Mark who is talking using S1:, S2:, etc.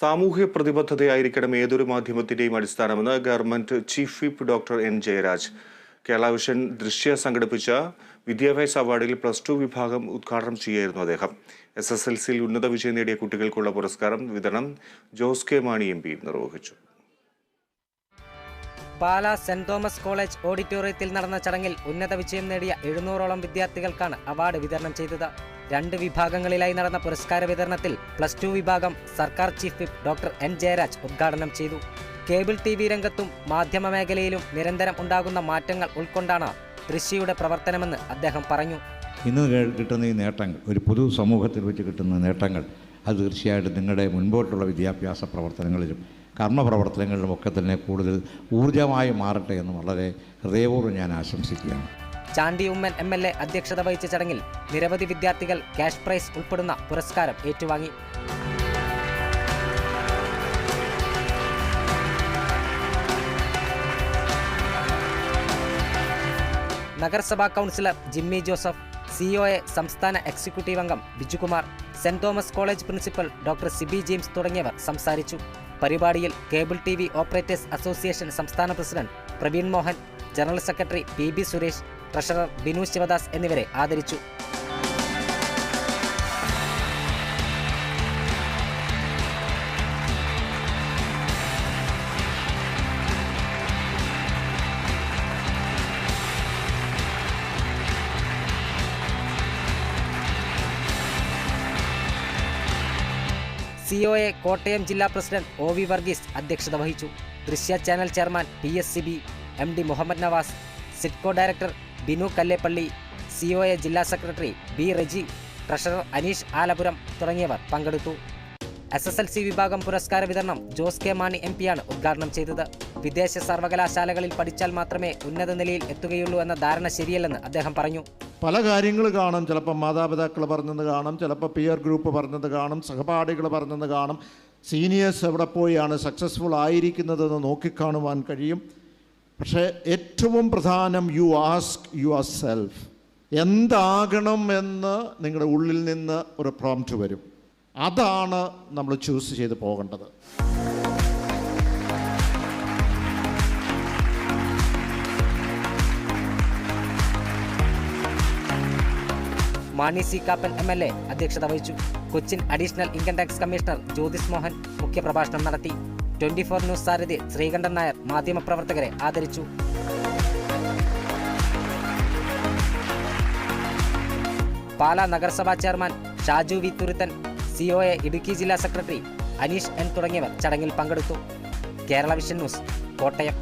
S1: സാമൂഹ്യ പ്രതിബദ്ധതയായിരിക്കണം ഏതൊരു മാധ്യമത്തിന്റെയും അടിസ്ഥാനമെന്ന് government chief whip doctor N Jayaraj. Kerala Vision Drishya സംഘടിപ്പിച്ച വിദ്യാഭ്യാസ അവാർഡിൽ പ്ലസ് ടു വിഭാഗം ഉദ്ഘാടനം ചെയ്യായിരുന്നു അദ്ദേഹം. എസ് എസ് എൽ സിയിൽ ഉന്നത വിജയം നേടിയ കുട്ടികൾക്കുള്ള പുരസ്കാരം വിതരണം Jose K Mani M P നിർവഹിച്ചു.
S2: പാല സെന്റ് തോമസ് കോളേജ് ഓഡിറ്റോറിയത്തിൽ നടന്ന ചടങ്ങിൽ ഉന്നത വിജയം നേടിയ എഴുന്നൂറോളം വിദ്യാർത്ഥികൾക്കാണ് അവാർഡ് വിതരണം ചെയ്തത്. രണ്ട് വിഭാഗങ്ങളിലായി നടന്ന പുരസ്കാര വിതരണത്തിൽ പ്ലസ് ടു വിഭാഗം സർക്കാർ chief whip doctor N Jayaraj ഉദ്ഘാടനം ചെയ്തു. കേബിൾ ടി വി രംഗത്തും മാധ്യമ മേഖലയിലും നിരന്തരം ഉണ്ടാകുന്ന മാറ്റങ്ങൾ ഉൾക്കൊണ്ടാണ് ദൃശ്യയുടെ പ്രവർത്തനമെന്ന് അദ്ദേഹം പറഞ്ഞു.
S3: ഇന്ന് കിട്ടുന്ന ഈ നേട്ടങ്ങൾ ഒരു പൊതു സമൂഹത്തിൽ വെച്ച് കിട്ടുന്ന നേട്ടങ്ങൾ അത് തീർച്ചയായിട്ടും നിങ്ങളുടെ മുൻപോട്ടുള്ള വിദ്യാഭ്യാസ പ്രവർത്തനങ്ങളിലും കർമ്മപ്രവർത്തനങ്ങളിലും ഒക്കെ തന്നെ കൂടുതൽ ഊർജമായി മാറട്ടെ എന്ന് വളരെ ഹൃദയപൂർവം ഞാൻ ആശംസിക്കുകയാണ്.
S2: Chandy Oommen M L A അധ്യക്ഷത വഹിച്ച ചടങ്ങിൽ നിരവധി വിദ്യാർത്ഥികൾ ക്യാഷ് പ്രൈസ് ഉൾപ്പെടുന്ന പുരസ്കാരം ഏറ്റുവാങ്ങി. നഗരസഭാ കൗൺസിലർ ജിമ്മി ജോസഫ് സിഒഎ സംസ്ഥാന എക്സിക്യൂട്ടീവ് അംഗം Bijukumar saint Thomas college principal doctor Sibi James തുടങ്ങിയവർ സംസാരിച്ചു. പരിപാടിയിൽ cable T V operators association സംസ്ഥാന president Praveen Mohan general secretary P B Suresh treasurer Binu Sivadas എന്നിവരെ ആദരിച്ചു. സിഒഎ കോട്ടയം ജില്ലാ പ്രസിഡന്റ് ഒ വി വർഗീസ് അധ്യക്ഷത വഹിച്ചു. Drishya channel chairman P S C B M D Muhammad Nawaz SIDCO director Binu Kallepally C O A ജില്ലാ secretary B Reji treasurer Aneesh Alapuram തുടങ്ങിയവർ പങ്കെടുത്തു. S S L C വിഭാഗം പുരസ്കാര വിതരണം Jose K Mani M പിയാണ് ഉദ്ഘാടനം ചെയ്തത്. വിദേശ സർവകലാശാലകളിൽ പഠിച്ചാൽ മാത്രമേ ഉന്നത നിലയിൽ എത്തുകയുള്ളൂ എന്ന ധാരണ ശരിയല്ലെന്ന് അദ്ദേഹം പറഞ്ഞു.
S4: പല കാര്യങ്ങൾ കാണും. ചിലപ്പോൾ മാതാപിതാക്കൾ പറഞ്ഞത് കാണും. ചിലപ്പോൾ പിയർ ഗ്രൂപ്പ് പറഞ്ഞത് കാണും. സഹപാഠികൾ പറഞ്ഞത് കാണും. സീനിയേഴ്സ് എവിടെ പോയാണ്? സക്സസ്ഫുൾ ആയിരിക്കുന്നതെന്ന് നോക്കിക്കാണുവാൻ കഴിയും. പക്ഷേ ഏറ്റവും പ്രധാനം യു ആസ്ക് യുവർ സെൽഫ് എന്താകണം എന്ന് നിങ്ങളുടെ ഉള്ളിൽ നിന്ന് ഒരു പ്രോംറ്റ് വരും. അതാണ് നമ്മൾ ചൂസ് ചെയ്ത് പോകേണ്ടത്.
S2: Mani C Kappan M L A അധ്യക്ഷത വഹിച്ചു. Cochin additional income tax commissioner Jyothis Mohan മുഖ്യപ്രഭാഷണം നടത്തി. ട്വന്റി ഫോർ ന്യൂസ് സാരഥി ശ്രീകണ്ഠൻ നായർ മാധ്യമപ്രവർത്തകരെ ആദരിച്ചു. പാലാ നഗരസഭാ chairman Shaju V Thuruthan COA Idukki ജില്ലാ സെക്രട്ടറി അനീഷ് എൻ തുടങ്ങിയവർ ചടങ്ങിൽ പങ്കെടുത്തു. Kerala Vision news Kottayam.